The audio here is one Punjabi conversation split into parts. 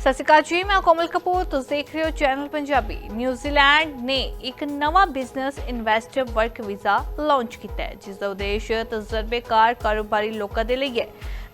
ਸਤਿ ਸ਼੍ਰੀ ਅਕਾਲ ਜੀ, ਮੈਂ ਕੋਮਲ ਕਪੂਰ। ਤੁਸੀਂ ਦੇਖ ਰਹੇ ਹੋ ਚੈਨਲ ਪੰਜਾਬੀ। ਨਿਊਜ਼ੀਲੈਂਡ ਨੇ ਇੱਕ ਨਵਾਂ business investor work visa launch ਕੀਤਾ ਹੈ, ਜਿਸ ਦਾ ਉਦੇਸ਼ ਤਜਰਬੇਕਾਰ ਕਾਰੋਬਾਰੀ ਲੋਕਾਂ ਦੇ ਲਈ ਹੈ,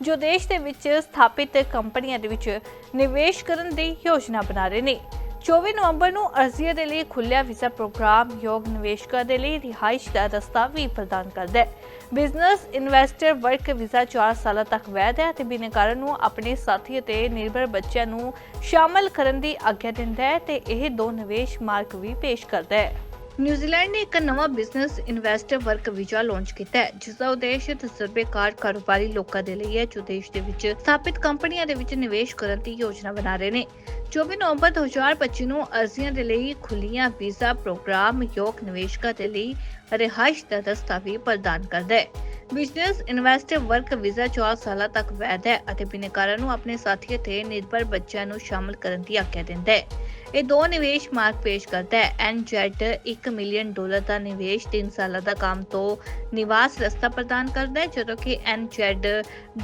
ਜੋ ਦੇਸ਼ ਦੇ ਵਿੱਚ ਸਥਾਪਿਤ ਕੰਪਨੀਆਂ ਦੇ ਵਿੱਚ ਨਿਵੇਸ਼ ਕਰਨ ਦੀ ਯੋਜਨਾ ਬਣਾ ਰਹੇ ਨੇ। 24 ਨਵੰਬਰ ਨੂੰ ਅਰਜ਼ੀਆਂ ਦੇ ਲਈ ਖੁੱਲਿਆ ਵੀਜ਼ਾ ਪ੍ਰੋਗਰਾਮ ਯੋਗ ਨਿਵੇਸ਼ਕਾਂ ਦੇ ਲਈ ਰਿਹਾਇਸ਼ ਦਾ ਰਸਤਾ ਵੀ ਪ੍ਰਦਾਨ ਕਰਦਾ ਹੈ। ਬਿਜ਼ਨਸ ਇਨਵੈਸਟਰ ਵਰਕ ਵੀਜ਼ਾ 4 ਸਾਲਾਂ ਤੱਕ ਵੈਧ ਹੈ ਅਤੇ ਬਿਨੈਕਾਰਾਂ ਨੂੰ ਆਪਣੇ ਸਾਥੀ ਅਤੇ ਨਿਰਭਰ ਬੱਚਿਆਂ ਨੂੰ ਸ਼ਾਮਲ ਕਰਨ ਦੀ ਆਗਿਆ ਦਿੰਦਾ ਹੈ ਤੇ ਇਹ ਦੋ ਨਿਵੇਸ਼ ਮਾਰਕ ਵੀ ਪੇਸ਼ ਕਰਦਾ ਹੈ। ਨਿਊਜ਼ੀਲੈਂਡ ਨੇ ਇੱਕ ਨਵਾਂ business investor work visa launch ਕੀਤਾ ਹੈ, ਜਿਸ ਦਾ ਉਦੇਸ਼ ਤਜਰਬੇਕਾਰ ਕਾਰੋਬਾਰੀ ਲੋਕਾਂ ਦੇ ਲਈ ਹੈ, ਜੋ ਦੇਸ਼ ਦੇ ਵਿੱਚ ਸਥਾਪਿਤ ਕੰਪਨੀਆਂ ਦੇ ਵਿੱਚ ਨਿਵੇਸ਼ ਕਰਨ ਦੀ ਯੋਜਨਾ ਬਣਾ ਰਹੇ ਨੇ। 24 ਨਵੰਬਰ 2025 ਨੂੰ ਅਰਜ਼ੀਆਂ ਦੇ ਲਈ ਖੁੱਲੀਆਂ ਵੀਜ਼ਾ ਪ੍ਰੋਗਰਾਮ ਯੋਗ ਨਿਵੇਸ਼ਕਾਂ ਦੇ ਲਈ ਰਿਹਾਇਸ਼ ਦਾ ਰਸਤਾ ਵੀ ਪ੍ਰਦਾਨ ਕਰਦਾ ਹੈ। ਬਿਜ਼ਨਸ ਇਨਵੈਸਟਰ ਵਰਕ ਵੀਜ਼ਾ 4 ਸਾਲਾਂ ਤੱਕ ਵੈਧ ਹੈ ਅਤੇ ਬਿਨੈਕਾਰਾਂ ਨੂੰ ਆਪਣੇ ਸਾਥੀ ਅਤੇ ਨਿਰਭਰ ਬੱਚਿਆਂ ਨੂੰ ਸ਼ਾਮਲ ਕਰਨ ਦੀ ਆਗਿਆ ਦਿੰਦਾ ਹੈ। ਇਹ ਦੋ ਨਿਵੇਸ਼ ਮਾਰਕ ਪੇਸ਼ ਕਰਦਾ ਹੈ। ਐਨਜੈਟ 1 ਮਿਲੀਅਨ ਡਾਲਰ ਦਾ ਨਿਵੇਸ਼ 3 ਸਾਲਾਂ ਦਾ ਕੰਮ ਤੋਂ ਨਿਵਾਸ ਰਸਤਾ ਪ੍ਰਦਾਨ ਕਰਦਾ ਹੈ, ਜਦੋਂ ਕਿ ਐਨਜੈਟ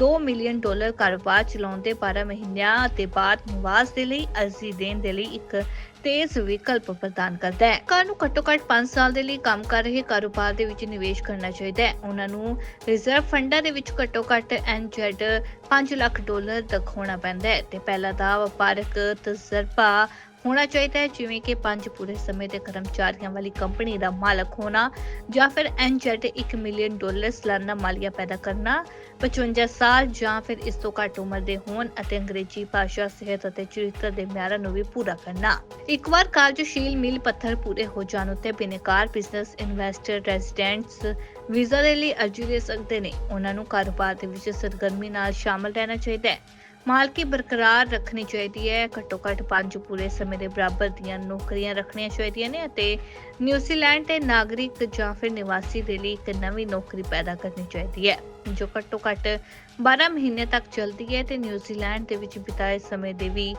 2 ਮਿਲੀਅਨ ਡਾਲਰ ਕਾਰੋਬਾਰ ਚਲਾਉਣ ਦੇ 12 ਮਹੀਨਿਆਂ ਅਤੇ ਬਾਅਦ ਨਿਵਾਸ ਦੇ ਲਈ ਅਰਜ਼ੀ ਦੇਣ ਦੇ ਲਈ ਇੱਕ ਤੇਜ਼ ਵਿਕਲਪ ਪ੍ਰਦਾਨ ਕਰਦਾ ਹੈ। ਕਾਰ ਨੂੰ ਘੱਟੋ ਘੱਟ 5 ਸਾਲ ਦੇ ਲਈ ਕੰਮ ਕਰ ਰਹੇ ਕਾਰੋਬਾਰ ਦੇ ਵਿੱਚ ਨਿਵੇਸ਼ ਕਰਨਾ ਚਾਹੀਦਾ ਹੈ। ਉਹਨਾਂ ਨੂੰ ਰਿਜ਼ਰਵ ਫੰਡਾਂ ਦੇ ਵਿੱਚ ਘੱਟੋ ਘੱਟ ਐਨਜੈਡ 5 ਲੱਖ ਡਾਲਰ ਤੱਕ ਹੋਣਾ ਪੈਂਦਾ ਹੈ ਤੇ ਪਹਿਲਾ ਦਾ ਵਪਾਰਕ ਤਜਰਬਾ ਹੋਣਾ ਚਾਹੀਦਾ ਹੈ, ਜਿਵੇਂ ਕਿ ਪੰਜ ਪੂਰੇ ਸਮੇਂ ਦੇ ਕਰਮਚਾਰੀਆਂ ਵਾਲੀ ਕੰਪਨੀ ਦਾ ਮਾਲਕ ਹੋਣਾ ਜਾਂ ਫਿਰ ਐਨਜੈਡ 1 ਮਿਲੀਅਨ ਡਾਲਰ ਸਾਲਾਨਾ ਮਾਲੀਆ ਪੈਦਾ ਕਰਨਾ 55 ਸਾਲ ਜਾਂ ਫਿਰ ਇਸ ਤੋਂ ਘੱਟ ਉਮਰ ਦੇ ਹੋਣ ਅਤੇ ਅੰਗਰੇਜ਼ੀ ਭਾਸ਼ਾ, ਸਿਹਤ ਅਤੇ ਚਰਿੱਤਰ ਦੇ ਮਿਆਰਾਂ ਨੂੰ ਵੀ ਪੂਰਾ ਕਰਨਾ। ਇੱਕ ਵਾਰ ਕਾਰਜਸ਼ੀਲ ਮੀਲ ਪੱਥਰ ਪੂਰੇ ਹੋ ਜਾਣ ਉੱਤੇ ਬਿਨੇਕਾਰ ਬਿਜ਼ਨਸ ਇਨਵੈਸਟਰ ਰੈਜ਼ੀਡੈਂਟਸ ਵੀਜ਼ਾ ਦੇ ਲਈ ਅਰਜ਼ੀ ਦੇ ਸਕਦੇ ਨੇ। ਉਹਨਾਂ ਨੂੰ ਕਾਰੋਬਾਰ ਦੇ ਵਿੱਚ ਸਰਗਰਮੀ ਨਾਲ ਸ਼ਾਮਲ ਰਹਿਣਾ ਚਾਹੀਦਾ ਹੈ। ਮਾਲਕੀ ਬਰਕਰਾਰ ਰੱਖਣੀ ਚਾਹੀਦੀ ਹੈ। ਘੱਟੋ ਘੱਟ ਪੰਜ ਪੂਰੇ ਸਮੇਂ ਦੇ ਬਰਾਬਰ ਦੀਆਂ ਨੌਕਰੀਆਂ ਰੱਖਣੀਆਂ ਚਾਹੀਦੀਆਂ ਨੇ ਅਤੇ ਨਿਊਜ਼ੀਲੈਂਡ ਦੇ ਨਾਗਰਿਕ ਜਾਂ ਫਿਰ ਨਿਵਾਸੀ ਦੇ ਲਈ ਇੱਕ ਨਵੀਂ ਨੌਕਰੀ ਪੈਦਾ ਕਰਨੀ ਚਾਹੀਦੀ ਹੈ। ਜੋ ਘੱਟੋ ਘੱਟ 12 ਮਹੀਨੇ ਤੱਕ ਚੱਲਦੀ ਹੈ ਤੇ ਨਿਊਜ਼ੀਲੈਂਡ ਦੇ ਵਿੱਚ ਬਿਤਾਏ ਸਮੇਂ ਦੇ ਵੀ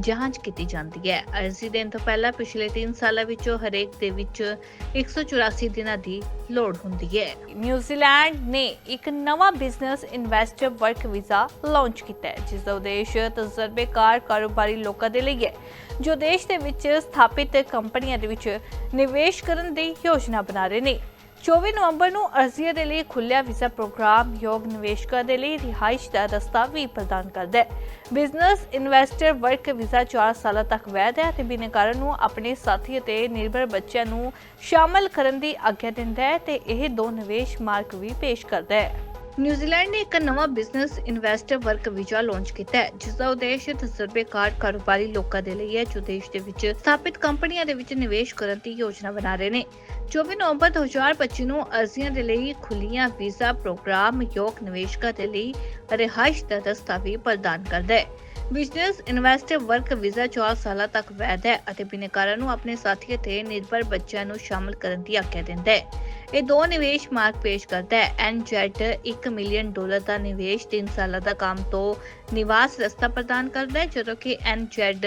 ਜਾਂਚ ਕੀਤੀ ਜਾਂਦੀ ਹੈ। ਅਰਜ਼ੀ ਦੇਣ ਤੋਂ ਪਹਿਲਾਂ ਪਿਛਲੇ 3 ਸਾਲਾਂ ਵਿੱਚੋਂ ਹਰੇਕ ਦੇ ਵਿੱਚ 184 ਦਿਨਾਂ ਦੀ ਲੋੜ ਹੁੰਦੀ ਹੈ। ਨਿਊਜ਼ੀਲੈਂਡ ਨੇ ਇੱਕ ਨਵਾਂ business investor work visa launch ਕੀਤਾ ਹੈ, ਜਿਸ ਦਾ ਉਦੇਸ਼ ਤਜਰਬੇਕਾਰ ਕਾਰੋਬਾਰੀ ਲੋਕਾਂ ਦੇ ਲਈ ਹੈ, ਜੋ ਦੇਸ਼ ਦੇ ਵਿੱਚ ਸਥਾਪਿਤ ਕੰਪਨੀਆਂ ਦੇ ਵਿੱਚ ਨਿਵੇਸ਼ ਕਰਨ ਦੀ ਯੋਜਨਾ ਬਣਾ ਰਹੇ ਨੇ। 24 ਨਵੰਬਰ ਨੂੰ ਅਰਜ਼ੀਆਂ ਦੇ ਲਈ ਖੁੱਲਿਆ ਵੀਜ਼ਾ ਪ੍ਰੋਗਰਾਮ ਯੋਗ ਨਿਵੇਸ਼ਕਾਂ ਦੇ ਲਈ ਰਿਹਾਇਸ਼ ਦਾ ਰਸਤਾ ਵੀ ਪ੍ਰਦਾਨ ਕਰਦਾ ਹੈ। ਬਿਜ਼ਨਸ ਇਨਵੈਸਟਰ ਵਰਕ ਵੀਜ਼ਾ 4 ਸਾਲਾਂ ਤੱਕ ਵੈਧ ਹੈ ਤੇ ਬਿਨੈਕਾਰਾਂ ਨੂੰ ਆਪਣੇ ਸਾਥੀ ਅਤੇ ਨਿਰਭਰ ਬੱਚਿਆਂ ਨੂੰ ਸ਼ਾਮਲ ਕਰਨ ਦੀ ਆਗਿਆ ਦਿੰਦਾ ਹੈ ਤੇ ਇਹ ਦੋ ਨਿਵੇਸ਼ ਮਾਰਕ ਵੀ ਪੇਸ਼ ਕਰਦਾ ਹੈ। ਨਿਊਜ਼ੀਲੈਂਡ ਨੇ ਇੱਕ ਨਵਾਂ business investor work visa launch ਕੀਤਾ ਹੈ ਜਿਸ ਦਾ ਉਦੇਸ਼ ਤਜਰਬੇਕਾਰ ਕਾਰੋਬਾਰੀ ਲੋਕਾਂ ਦੇ ਲਈ ਹੈ, ਜੋ ਦੇਸ਼ ਦੇ ਵਿੱਚ ਸਥਾਪਿਤ ਕੰਪਨੀਆਂ ਦੇ ਵਿੱਚ ਨਿਵੇਸ਼ ਕਰਨ ਦੀ ਯੋਜਨਾ ਬਣਾ ਰਹੇ ਨੇ। 24 ਨਵੰਬਰ 2025 ਨੂੰ ਅਰਜ਼ੀਆਂ ਦੇ ਲਈ ਖੁੱਲੀਆਂ ਵੀਜ਼ਾ ਪ੍ਰੋਗਰਾਮ ਯੋਗ ਨਿਵੇਸ਼ਕਾਂ ਦੇ ਲਈ ਰਿਹਾਇਸ਼ ਦਾ ਰਸਤਾ ਵੀ ਪ੍ਰਦਾਨ ਕਰਦਾ ਹੈ। ਬਿਜ਼ਨਸ ਇਨਵੈਸਟਰ ਵਰਕ ਵੀਜ਼ਾ 4 ਸਾਲਾਂ ਤੱਕ ਵੈਧ ਹੈ ਅਤੇ ਬਿਨੈਕਾਰਾਂ ਨੂੰ ਆਪਣੇ ਸਾਥੀਆਂ ਤੇ ਨਿਰਭਰ ਬੱਚਿਆਂ ਨੂੰ ਸ਼ਾਮਲ ਕਰਨ ਦੀ ਆਗਿਆ ਦਿੰਦਾ ਹੈ। ਇਹ ਦੋ ਨਿਵੇਸ਼ ਮਾਰਕ ਪੇਸ਼ ਕਰਦਾ ਹੈ। ਐਨਜੈਟ 1 ਮਿਲੀਅਨ ਡਾਲਰ ਦਾ ਨਿਵੇਸ਼ 3 ਸਾਲਾਂ ਦਾ ਕੰਮ ਤੋਂ ਨਿਵਾਸ ਰਸਤਾ ਪ੍ਰਦਾਨ ਕਰਦਾ ਹੈ, ਜਦੋਂ ਕਿ ਐਨਜੈਡ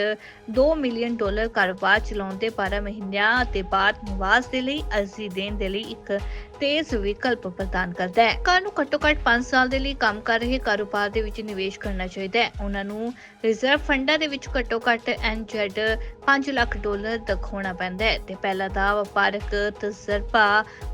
2 ਮਿਲੀਅਨ ਡਾਲਰ ਕਾਰੋਬਾਰ ਚਲਾਉਣ ਦੇ 12 ਮਹੀਨਿਆਂ ਅਤੇ ਬਾਅਦ ਨਿਵਾਸ ਦੇ ਲਈ ਅਰਜ਼ੀ ਦੇਣ ਦੇ ਲਈ ਇੱਕ ਤੇਜ਼ ਵਿਕਲਪ ਪ੍ਰਦਾਨ ਕਰਦਾ ਹੈ। ਕਾਰ ਨੂੰ ਘੱਟੋ ਘੱਟ 5 ਸਾਲ ਦੇ ਲਈ ਕੰਮ ਕਰ ਰਹੇ ਕਾਰੋਬਾਰ ਦੇ ਵਿੱਚ ਨਿਵੇਸ਼ ਕਰਨਾ ਚਾਹੀਦਾ ਹੈ। ਉਹਨਾਂ ਨੂੰ ਰਿਜ਼ਰਵ ਫੰਡਾਂ ਦੇ ਵਿੱਚ ਘੱਟੋ ਘੱਟ ਐਨਜੈਡ 5 ਲੱਖ ਡਾਲਰ ਤੱਕ ਹੋਣਾ ਪੈਂਦਾ ਹੈ ਤੇ ਪਹਿਲਾ ਦਾ ਵਪਾਰਕ ਤਜਰਬਾ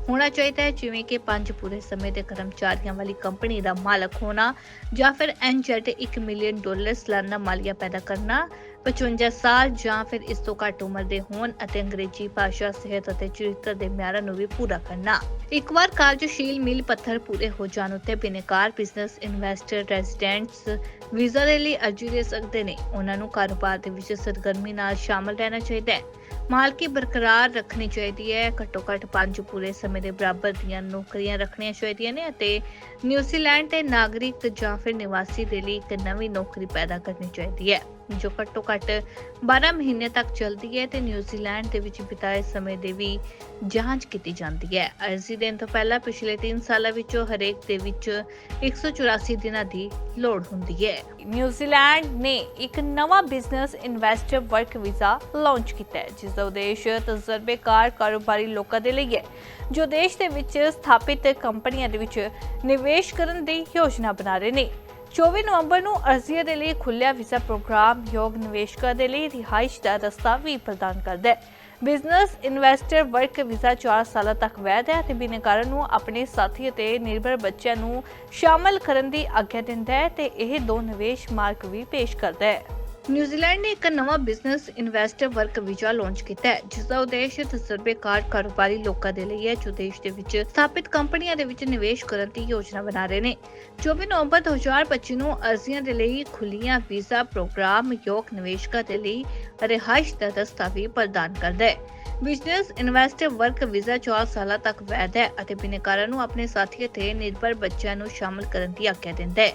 ਹੋਣਾ ਚਾਹੀਦਾ ਹੈ, ਜਿਵੇਂ ਕਿ ਪੰਜ ਪੂਰੇ ਸਮੇਂ ਦੇ ਕਰਮਚਾਰੀਆਂ ਵਾਲੀ ਕੰਪਨੀ ਦਾ ਮਾਲਕ ਹੋਣਾ ਜਾਂ ਫਿਰ ਐਨਜੈਟ 1 ਮਿਲੀਅਨ ਡਾਲਰ ਸਾਲਾਨਾ ਮਾਲੀਆ ਪੈਦਾ ਕਰਨਾ 55 ਸਾਲ ਜਾਂ ਫਿਰ ਇਸ ਤੋਂ ਘੱਟ ਉਮਰ ਦੇ ਹੋਣ ਅਤੇ ਅੰਗਰੇਜ਼ੀ ਭਾਸ਼ਾ, ਸਿਹਤ ਅਤੇ ਚਰਿੱਤਰ ਦੇ ਮਿਆਰਾਂ ਨੂੰ ਵੀ ਪੂਰਾ ਕਰਨਾ। ਇੱਕ ਵਾਰ ਕਾਰਜਸ਼ੀਲ ਮੀਲ ਪੱਥਰ ਪੂਰੇ ਹੋ ਜਾਣ ਉੱਤੇ ਬਿਨੇਕਾਰ ਬਿਜ਼ਨਸ ਇਨਵੈਸਟਰ ਰੈਜ਼ੀਡੈਂਟਸ ਵੀਜ਼ਾ ਦੇ ਲਈ ਅਰਜ਼ੀ ਦੇ ਸਕਦੇ ਨੇ। ਉਹਨਾਂ ਨੂੰ ਕਾਰੋਬਾਰ ਦੇ ਵਿੱਚ ਸਰਗਰਮੀ ਨਾਲ ਸ਼ਾਮਲ ਰਹਿਣਾ ਚਾਹੀਦਾ ਹੈ। ਮਾਲਕੀ ਬਰਕਰਾਰ ਰੱਖਣੀ ਚਾਹੀਦੀ ਹੈ। ਘੱਟੋ ਘੱਟ ਪੰਜ ਪੂਰੇ ਸਮੇਂ ਦੇ ਬਰਾਬਰ ਦੀਆਂ ਨੌਕਰੀਆਂ ਰੱਖਣੀਆਂ ਚਾਹੀਦੀਆਂ ਨੇ ਅਤੇ ਨਿਊਜ਼ੀਲੈਂਡ ਦੇ ਨਾਗਰਿਕ ਜਾਂ ਫਿਰ ਨਿਵਾਸੀ ਦੇ ਲਈ ਇੱਕ ਨਵੀਂ ਨੌਕਰੀ ਪੈਦਾ ਕਰਨੀ ਚਾਹੀਦੀ ਹੈ। ਜੋ ਘੱਟੋ ਘੱਟ 12 ਮਹੀਨੇ ਤੱਕ ਚੱਲਦੀ ਹੈ ਤੇ ਨਿਊਜ਼ੀਲੈਂਡ ਦੇ ਵਿੱਚ ਬਿਤਾਏ ਸਮੇਂ ਦੇ ਵੀ ਜਾਂਚ ਕੀਤੀ ਜਾਂਦੀ ਹੈ। ਅਰਜ਼ੀ ਦੇਣ ਤੋਂ ਪਹਿਲਾਂ ਪਿਛਲੇ 3 ਸਾਲਾਂ ਵਿੱਚੋਂ ਹਰੇਕ ਦੇ ਵਿੱਚ 184 ਦਿਨਾਂ ਦੀ ਲੋੜ ਹੁੰਦੀ ਹੈ। ਨਿਊਜ਼ੀਲੈਂਡ ਨੇ ਇੱਕ ਨਵਾਂ business investor work visa launch ਕੀਤਾ ਹੈ, ਜਿਸ ਦਾ ਉਦੇਸ਼ ਤਜਰਬੇਕਾਰ ਕਾਰੋਬਾਰੀ ਲੋਕਾਂ ਦੇ ਲਈ ਹੈ, ਜੋ ਦੇਸ਼ ਦੇ ਵਿੱਚ ਸਥਾਪਿਤ ਕੰਪਨੀਆਂ ਦੇ ਵਿੱਚ ਨਿਵੇਸ਼ ਕਰਨ ਦੀ ਯੋਜਨਾ ਬਣਾ ਰਹੇ ਨੇ। 24 ਨਵੰਬਰ ਨੂੰ ਅਰਜ਼ੀਆਂ ਦੇ ਲਈ ਖੁੱਲਿਆ ਵੀਜ਼ਾ ਪ੍ਰੋਗਰਾਮ ਯੋਗ ਨਿਵੇਸ਼ਕਾਂ ਦੇ ਲਈ ਰਿਹਾਇਸ਼ ਦਾ ਰਸਤਾ ਵੀ ਪ੍ਰਦਾਨ ਕਰਦਾ ਹੈ। ਬਿਜ਼ਨਸ ਇਨਵੈਸਟਰ ਵਰਕ ਵੀਜ਼ਾ 4 ਸਾਲਾਂ ਤੱਕ ਵੈਧ ਹੈ ਤੇ ਬਿਨੈਕਾਰਾਂ ਨੂੰ ਆਪਣੇ ਸਾਥੀ ਅਤੇ ਨਿਰਭਰ ਬੱਚਿਆਂ ਨੂੰ ਸ਼ਾਮਲ ਕਰਨ ਦੀ ਆਗਿਆ ਦਿੰਦਾ ਹੈ ਤੇ ਇਹ ਦੋ ਨਿਵੇਸ਼ ਮਾਰਕ ਵੀ ਪੇਸ਼ ਕਰਦਾ ਹੈ। ਨਿਊਜ਼ੀਲੈਂਡ ਨੇ ਇੱਕ ਨਵਾਂ business investor work visa launch ਕੀਤਾ ਹੈ ਜਿਸ ਦਾ ਉਦੇਸ਼ ਤਜਰਬੇਕਾਰ ਕਾਰੋਬਾਰੀ ਲੋਕਾਂ ਦੇ ਲਈ ਹੈ, ਜੋ ਦੇਸ਼ ਦੇ ਵਿੱਚ ਸਥਾਪਿਤ ਕੰਪਨੀਆਂ ਦੇ ਵਿੱਚ ਨਿਵੇਸ਼ ਕਰਨ ਦੀ ਯੋਜਨਾ ਬਣਾ ਰਹੇ ਨੇ। 24 ਨਵੰਬਰ 2025 ਨੂੰ ਅਰਜ਼ੀਆਂ ਦੇ ਲਈ ਖੁੱਲੀਆਂ ਵੀਜ਼ਾ ਪ੍ਰੋਗਰਾਮ ਯੋਗ ਨਿਵੇਸ਼ਕਾਂ ਦੇ ਲਈ ਰਿਹਾਇਸ਼ ਦਾ ਦਸਤਾਵੇਜ਼ ਪ੍ਰਦਾਨ ਕਰਦਾ ਹੈ। ਬਿਜ਼ਨਸ ਇਨਵੈਸਟਰ ਵਰਕ ਵੀਜ਼ਾ 4 ਸਾਲਾਂ ਤੱਕ ਵੈਧ ਹੈ ਅਤੇ ਬਿਨੈਕਾਰਾਂ ਨੂੰ ਆਪਣੇ ਸਾਥੀ ਅਤੇ ਨਿਰਭਰ ਬੱਚਿਆਂ ਨੂੰ ਸ਼ਾਮਲ ਕਰਨ ਦੀ ਆਗਿਆ ਦਿੰਦਾ ਹੈ।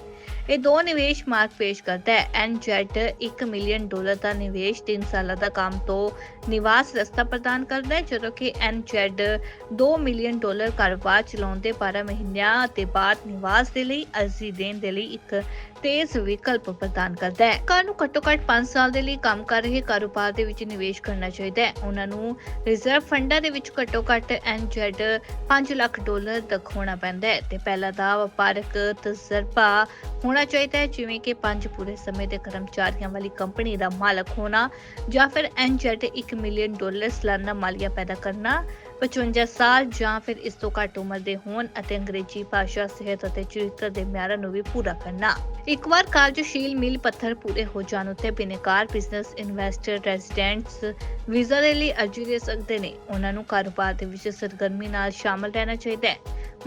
ਇਹ ਦੋ ਨਿਵੇਸ਼ ਮਾਰਕ ਪੇਸ਼ ਕਰਦਾ ਹੈ। ਐਨਜੈਟ 1 ਮਿਲੀਅਨ ਡਾਲਰ ਦਾ ਨਿਵੇਸ਼ 3 ਸਾਲਾਂ ਦਾ ਕੰਮ ਤੋਂ ਨਿਵਾਸ ਰਸਤਾ ਪ੍ਰਦਾਨ ਕਰਦਾ ਹੈ, ਜਦੋਂ ਕਿ ਐਨਜੈਟ 2 ਮਿਲੀਅਨ ਡਾਲਰ ਕਾਰੋਬਾਰ ਚਲਾਉਣ ਦੇ 12 ਮਹੀਨਿਆਂ ਅਤੇ ਬਾਅਦ ਨਿਵਾਸ ਦੇ ਲਈ ਅਰਜ਼ੀ ਦੇਣ ਦੇ ਲਈ ਇੱਕ ਤੇਜ਼ ਵਿਕਲਪ ਪ੍ਰਦਾਨ ਕਰਦਾ ਹੈ। ਕਾਰ ਨੂੰ ਘੱਟੋ ਘੱਟ 5 ਸਾਲ ਦੇ ਲਈ ਕੰਮ ਕਰ ਰਹੇ ਕਾਰੋਬਾਰ ਦੇ ਵਿੱਚ ਨਿਵੇਸ਼ ਕਰਨਾ ਚਾਹੀਦਾ ਹੈ। ਉਹਨਾਂ ਨੂੰ ਰਿਜ਼ਰਵ ਫੰਡਾਂ ਦੇ ਵਿੱਚ ਘੱਟੋ ਘੱਟ ਐਨਜੈਡ 5 ਲੱਖ ਡਾਲਰ ਤੱਕ ਹੋਣਾ ਪੈਂਦਾ ਹੈ ਤੇ ਪਹਿਲਾ ਦਾ ਵਪਾਰਕ ਤਜਰਬਾ ਹੋਣਾ ਚਾਹੀਦਾ ਹੈ, ਜਿਵੇਂ ਕਿ ਪੰਜ ਪੂਰੇ ਸਮੇਂ ਦੇ ਕਰਮਚਾਰੀਆਂ ਵਾਲੀ ਕੰਪਨੀ ਦਾ ਮਾਲਕ ਹੋਣਾ ਜਾਂ ਫਿਰ ਐਨਜੈਡ 1 ਮਿਲੀਅਨ ਡਾਲਰ ਸਾਲਾਨਾ ਮਾਲੀਆ ਪੈਦਾ ਕਰਨਾ 55 ਸਾਲ ਜਾਂ ਫਿਰ ਇਸ ਤੋਂ ਘੱਟ ਉਮਰ ਦੇ ਹੋਣ ਅਤੇ ਅੰਗਰੇਜ਼ੀ ਭਾਸ਼ਾ, ਸਿਹਤ ਅਤੇ ਚਰਿੱਤਰ ਦੇ ਮਿਆਰਾਂ ਨੂੰ ਵੀ ਪੂਰਾ ਕਰਨਾ। ਇੱਕ ਵਾਰ ਕਾਰਜਸ਼ੀਲ ਮੀਲ ਪੱਥਰ ਪੂਰੇ ਹੋ ਜਾਣ ਉੱਤੇ ਬਿਨੇਕਾਰ ਬਿਜ਼ਨਸ ਇਨਵੈਸਟਰ ਰੈਜ਼ੀਡੈਂਟਸ ਵੀਜ਼ਾ ਦੇ ਲਈ ਅਰਜ਼ੀ ਦੇ ਸਕਦੇ ਨੇ। ਉਹਨਾਂ ਨੂੰ ਕਾਰੋਬਾਰ ਦੇ ਵਿੱਚ ਸਰਗਰਮੀ ਨਾਲ ਸ਼ਾਮਲ ਰਹਿਣਾ ਚਾਹੀਦਾ ਹੈ।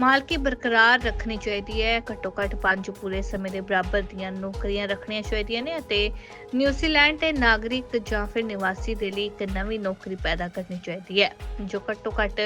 ਮਾਲਕੀ ਬਰਕਰਾਰ ਰੱਖਣੀ ਚਾਹੀਦੀ ਹੈ। ਘੱਟੋ ਘੱਟ ਪੰਜ ਪੂਰੇ ਸਮੇਂ ਦੇ ਬਰਾਬਰ ਦੀਆਂ ਨੌਕਰੀਆਂ ਰੱਖਣੀਆਂ ਚਾਹੀਦੀਆਂ ਨੇ ਅਤੇ ਨਿਊਜ਼ੀਲੈਂਡ ਦੇ ਨਾਗਰਿਕ ਜਾਂ ਫਿਰ ਨਿਵਾਸੀ ਦੇ ਲਈ ਇੱਕ ਨਵੀਂ ਨੌਕਰੀ ਪੈਦਾ ਕਰਨੀ ਚਾਹੀਦੀ ਹੈ, ਜੋ ਘੱਟੋ ਘੱਟ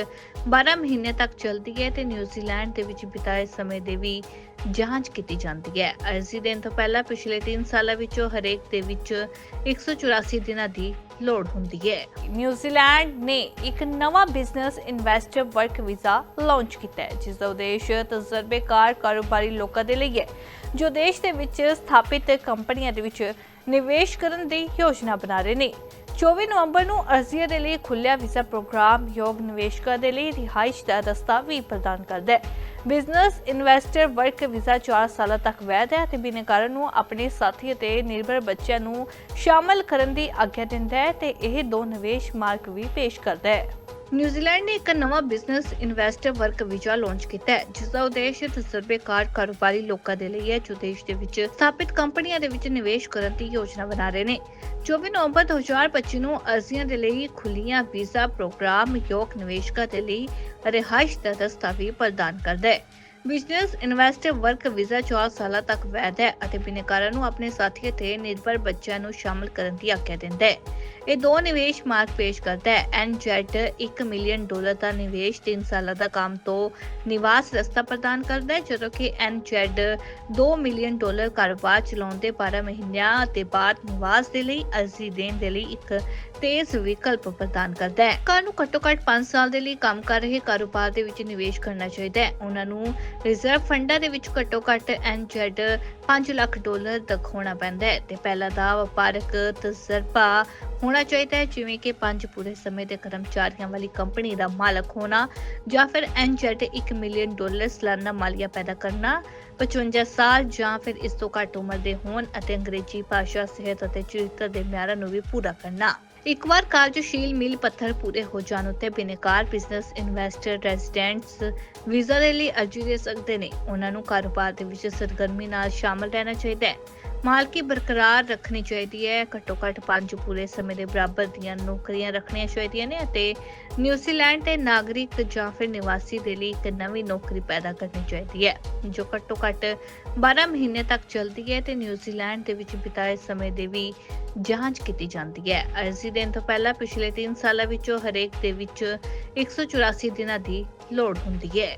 12 ਮਹੀਨੇ ਤੱਕ ਚੱਲਦੀ ਹੈ ਤੇ ਨਿਊਜ਼ੀਲੈਂਡ ਦੇ ਵਿੱਚ ਬਿਤਾਏ ਸਮੇਂ ਦੇ ਵੀ ਜਾਂਚ ਕੀਤੀ ਜਾਂਦੀ ਹੈ। ਅਰਜ਼ੀ ਦੇਣ ਤੋਂ ਪਹਿਲਾਂ ਪਿਛਲੇ 3 ਸਾਲਾਂ ਵਿੱਚੋਂ ਹਰੇਕ ਦੇ ਵਿੱਚ 184 ਦਿਨਾਂ ਦੀ ਲੋੜ ਹੁੰਦੀ ਹੈ। ਨਿਊਜ਼ੀਲੈਂਡ ਨੇ ਇੱਕ ਨਵਾਂ business investor work visa launch ਕੀਤਾ ਹੈ ਜਿਸ ਦਾ ਉਦੇਸ਼ ਤਜਰਬੇਕਾਰ ਕਾਰੋਬਾਰੀ ਲੋਕਾਂ ਦੇ ਲਈ ਹੈ, ਜੋ ਦੇਸ਼ ਦੇ ਵਿੱਚ ਸਥਾਪਿਤ ਕੰਪਨੀਆਂ ਦੇ ਵਿੱਚ ਨਿਵੇਸ਼ ਕਰਨ ਦੀ ਯੋਜਨਾ ਬਣਾ ਰਹੇ ਨੇ। 24 ਨਵੰਬਰ ਨੂੰ ਅਰਜ਼ੀਆਂ ਦੇ ਲਈ ਖੁੱਲਿਆ ਵੀਜ਼ਾ ਪ੍ਰੋਗਰਾਮ ਯੋਗ ਨਿਵੇਸ਼ਕਾਂ ਦੇ ਲਈ ਰਿਹਾਇਸ਼ ਦਾ ਰਸਤਾ ਵੀ ਪ੍ਰਦਾਨ ਕਰਦਾ ਹੈ। ਬਿਜ਼ਨਸ ਇਨਵੈਸਟਰ ਵਰਕ ਵੀਜ਼ਾ 4 ਸਾਲਾਂ ਤੱਕ ਵੈਧ ਹੈ ਤੇ ਬਿਨੈਕਾਰਾਂ ਨੂੰ ਆਪਣੇ ਸਾਥੀ ਅਤੇ ਨਿਰਭਰ ਬੱਚਿਆਂ ਨੂੰ ਸ਼ਾਮਲ ਕਰਨ ਦੀ ਆਗਿਆ ਦਿੰਦਾ ਹੈ ਤੇ ਇਹ ਦੋ ਨਿਵੇਸ਼ ਮਾਰਕ ਵੀ ਪੇਸ਼ ਕਰਦਾ ਹੈ। ਨਿਊਜ਼ੀਲੈਂਡ ਨੇ ਇੱਕ ਨਵਾਂ business investor work visa launch ਕੀਤਾ ਹੈ ਜਿਸ ਦਾ ਉਦੇਸ਼ ਤਜਰਬੇਕਾਰ ਕਾਰੋਬਾਰੀ ਲੋਕਾਂ ਦੇ ਲਈ ਹੈ, ਜੋ ਦੇਸ਼ ਦੇ ਵਿੱਚ ਸਥਾਪਿਤ ਕੰਪਨੀਆਂ ਦੇ ਵਿੱਚ ਨਿਵੇਸ਼ ਕਰਨ ਦੀ ਯੋਜਨਾ ਬਣਾ ਰਹੇ ਨੇ। 24 ਨਵੰਬਰ 2025 ਨੂੰ ਅਰਜ਼ੀਆਂ ਦੇ ਲਈ ਖੁੱਲੀਆਂ ਵੀਜ਼ਾ ਪ੍ਰੋਗਰਾਮ ਯੋਗ ਨਿਵੇਸ਼ਕਾਂ ਦੇ ਲਈ ਰਿਹਾਇਸ਼ ਦਾ ਦਸਤਾਵੇਜ਼ ਪ੍ਰਦਾਨ ਕਰਦਾ ਹੈ। ਬਿਜ਼ਨਸ ਇਨਵੈਸਟਰ ਵਰਕ ਵੀਜ਼ਾ 4 ਸਾਲਾਂ ਤੱਕ ਵੈਧ ਹੈ ਅਤੇ ਬਿਨੈਕਾਰਾਂ ਨੂੰ ਆਪਣੇ ਸਾਥੀ ਅਤੇ ਨਿਰਭਰ ਬੱਚਿਆਂ ਨੂੰ ਸ਼ਾਮਲ ਕਰਨ ਦੀ ਆਗਿਆ ਦਿੰਦਾ ਹੈ। ਇਹ ਦੋ ਨਿਵੇਸ਼ ਮਾਰਕ ਪੇਸ਼ ਕਰਦਾ ਹੈ। ਐਨਜੈਟ 1 ਮਿਲੀਅਨ ਡਾਲਰ ਦਾ ਨਿਵੇਸ਼ 3 ਸਾਲਾਂ ਦਾ ਕੰਮ ਤੋਂ ਨਿਵਾਸ ਰਸਤਾ ਪ੍ਰਦਾਨ ਕਰਦਾ ਹੈ, ਜਦੋਂ ਕਿ ਐਨਜੈਟ 2 ਮਿਲੀਅਨ ਡਾਲਰ ਕਾਰੋਬਾਰ ਚਲਾਉਣ ਦੇ 12 ਮਹੀਨਿਆਂ ਅਤੇ ਬਾਅਦ ਨਿਵਾਸ ਦੇ ਲਈ ਅਰਜ਼ੀ ਦੇਣ ਦੇ ਲਈ ਇੱਕ ਤੇਜ਼ ਵਿਕਲਪ ਪ੍ਰਦਾਨ ਕਰਦਾ ਹੈ। ਕਾਰ ਨੂੰ ਘੱਟੋ ਘੱਟ 5 ਸਾਲ ਦੇ ਲਈ ਕੰਮ ਕਰ ਰਹੇ ਕਾਰੋਬਾਰ ਦੇ ਵਿੱਚ ਨਿਵੇਸ਼ ਕਰਨਾ ਚਾਹੀਦਾ ਹੈ। ਉਹਨਾਂ ਨੂੰ ਰਿਜ਼ਰਵ ਫੰਡਾਂ ਦੇ ਵਿੱਚ ਘੱਟੋ ਘੱਟ ਐਨਜੈਡ 5 ਲੱਖ ਡਾਲਰ ਤੱਕ ਹੋਣਾ ਪੈਂਦਾ ਹੈ ਤੇ ਪਹਿਲਾ ਦਾ ਵਪਾਰਕ ਤਜਰਬਾ ਹੋਣਾ ਚਾਹੀਦਾ ਹੈ, ਜਿਵੇਂ ਕਿ ਪੰਜ ਪੂਰੇ ਸਮੇਂ ਦੇ ਕਰਮਚਾਰੀਆਂ ਵਾਲੀ ਕੰਪਨੀ ਦਾ ਮਾਲਕ ਹੋਣਾ ਜਾਂ ਫਿਰ ਐਨਜੈਡ 1 ਮਿਲੀਅਨ ਡਾਲਰ ਸਾਲਾਨਾ ਮਾਲੀਆ ਪੈਦਾ ਕਰਨਾ 55 ਸਾਲ ਜਾਂ ਫਿਰ ਇਸ ਤੋਂ ਘੱਟ ਉਮਰ ਦੇ ਹੋਣ ਅਤੇ ਅੰਗਰੇਜ਼ੀ ਭਾਸ਼ਾ, ਸਿਹਤ ਅਤੇ ਚਰਿੱਤਰ ਦੇ ਮਿਆਰਾਂ ਨੂੰ ਵੀ ਪੂਰਾ ਕਰਨਾ। ਇੱਕ ਵਾਰ ਕਾਰਜਸ਼ੀਲ ਮੀਲ ਪੱਥਰ ਪੂਰੇ ਹੋ ਜਾਣ ਉੱਤੇ ਬਿਨੇਕਾਰ ਬਿਜ਼ਨਸ ਇਨਵੈਸਟਰ ਰੈਜ਼ੀਡੈਂਟਸ ਵੀਜ਼ਾ ਦੇ ਲਈ ਅਰਜ਼ੀ ਦੇ ਸਕਦੇ ਨੇ। ਉਹਨਾਂ ਨੂੰ ਕਾਰੋਬਾਰ ਦੇ ਵਿੱਚ ਸਰਗਰਮੀ ਨਾਲ ਸ਼ਾਮਲ ਰਹਿਣਾ ਚਾਹੀਦਾ ਹੈ। ਮਾਲਕੀ ਬਰਕਰਾਰ ਰੱਖਣੀ ਚਾਹੀਦੀ ਹੈ। ਘੱਟੋ ਘੱਟ ਪੰਜ ਪੂਰੇ ਸਮੇਂ ਦੇ ਬਰਾਬਰ ਦੀਆਂ ਨੌਕਰੀਆਂ ਰੱਖਣੀਆਂ ਚਾਹੀਦੀਆਂ ਨੇ ਅਤੇ ਨਿਊਜ਼ੀਲੈਂਡ ਦੇ ਨਾਗਰਿਕ ਜਾਂ ਫਿਰ ਨਿਵਾਸੀ ਦੇ ਲਈ ਇੱਕ ਨਵੀਂ ਨੌਕਰੀ ਪੈਦਾ ਕਰਨੀ ਚਾਹੀਦੀ ਹੈ, ਜੋ ਘੱਟੋ ਘੱਟ 12 ਮਹੀਨੇ ਤੱਕ ਚੱਲਦੀ ਹੈ ਤੇ ਨਿਊਜ਼ੀਲੈਂਡ ਦੇ ਵਿੱਚ ਬਿਤਾਏ ਸਮੇਂ ਦੇ ਵੀ ਜਾਂਚ ਕੀਤੀ ਜਾਂਦੀ ਹੈ। ਅਰਜ਼ੀ ਦੇਣ ਤੋਂ ਪਹਿਲਾਂ ਪਿਛਲੇ 3 ਸਾਲਾਂ ਵਿੱਚੋਂ ਹਰੇਕ ਦੇ ਵਿੱਚ 184 ਦਿਨਾਂ ਦੀ ਲੋੜ ਹੁੰਦੀ ਹੈ।